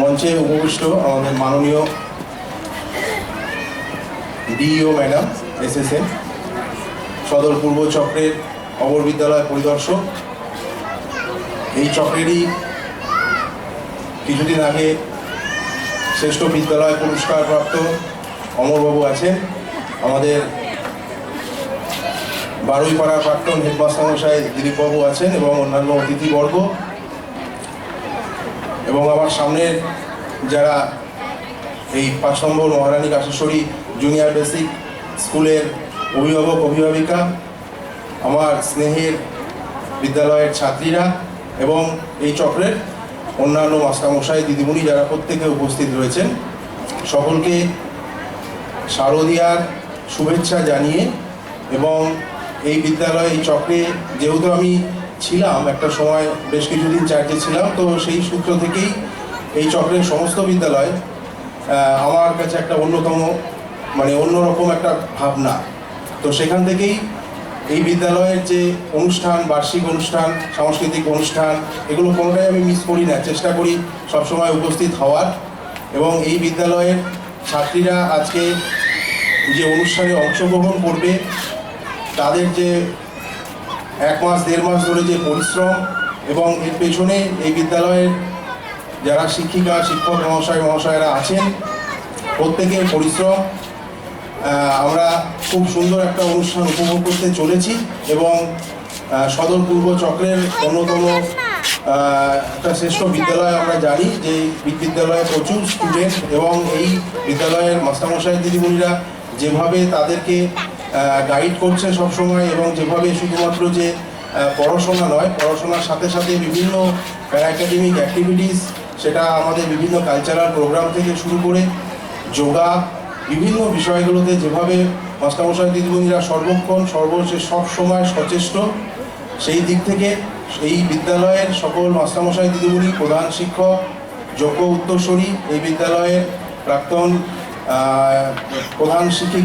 মঞ্চে উপবিষ্ট আমাদের মাননীয় ডিইও ম্যাডাম এসএসএন সদর পূর্ব চক্রের অবর বিদ্যালয় পরিদর্শক। এই চক্রেরই কিছুদিন আগে শ্রেষ্ঠ বিদ্যালয় পুরস্কার প্রাপ্ত অমরবাবু আছেন। আমাদের বারুইপাড়ার প্রাক্তন হেডমাস্টার মশাই দিলীপবাবু আছেন এবং অন্যান্য অতিথিবর্গ। এবং আমার সামনের যারা এই পাঁচ নম্বর মহারানী কাশেশ্বরী জুনিয়র বেসিক স্কুলের অভিভাবক, অভিভাবিকা, আমার স্নেহের বিদ্যালয়ের ছাত্রীরা এবং এই চক্রের অন্যান্য মাস্টারমশাই, দিদিমণি যারা প্রত্যেকে উপস্থিত রয়েছেন, সকলকে শারদীয়ার শুভেচ্ছা জানিয়ে এবং এই বিদ্যালয়ে, এই চক্রে যেহেতু আমি ছিলাম, একটা সময় বেশ কিছুদিন চার্জে ছিলাম, তো সেই সূত্র থেকেই এই চক্রের সমস্ত বিদ্যালয় আমার কাছে একটা অন্যতম মানে অন্যরকম একটা ভাবনা। তো সেখান থেকেই এই বিদ্যালয়ের যে অনুষ্ঠান, বার্ষিক অনুষ্ঠান, সাংস্কৃতিক অনুষ্ঠান, এগুলো কোনোটাই আমি মিস করি না। চেষ্টা করি সবসময় উপস্থিত হওয়ার। এবং এই বিদ্যালয়ের ছাত্রীরা আজকে যে অনুষ্ঠানে অংশগ্রহণ করবে, তাদের যে এক মাস, দেড় মাস ধরে যে পরিশ্রম এবং এর পেছনে এই বিদ্যালয়ের যারা শিক্ষিকা, শিক্ষক, মহাশয়, মহাশয়রা আছেন, প্রত্যেকের পরিশ্রম আমরা খুব সুন্দর একটা অনুষ্ঠান উপভোগ করতে চলেছি এবং সদর পূর্ব চক্রের অন্যতম একটা শ্রেষ্ঠ বিদ্যালয় আমরা জানি যে বিদ্যালয়ে প্রচুর স্টুডেন্ট এবং এই বিদ্যালয়ের মাস্টারমশাই, দিদিমণিরা যেভাবে তাদেরকে গাইড করছে সবসময় এবং যেভাবে শুধুমাত্র যে পড়াশোনা নয়, পড়াশোনার সাথে সাথে বিভিন্ন প্যারা একাডেমিক অ্যাক্টিভিটিস সেটা আমাদের বিভিন্ন কালচারাল প্রোগ্রাম থেকে শুরু করে যোগা, বিভিন্ন বিষয়গুলোতে যেভাবে মাস্টারমশাই, দিদিমণিরা সর্বক্ষণ, সর্বশেষ সব সময় সচেষ্ট, সেই দিক থেকে এই বিদ্যালয়ের সকল মাস্টারমশাই, দিদিমণি প্রধান শিক্ষক, যোগ্য উত্তরসূরি, এই বিদ্যালয়ের প্রাক্তন প্রধান শিক্ষিকা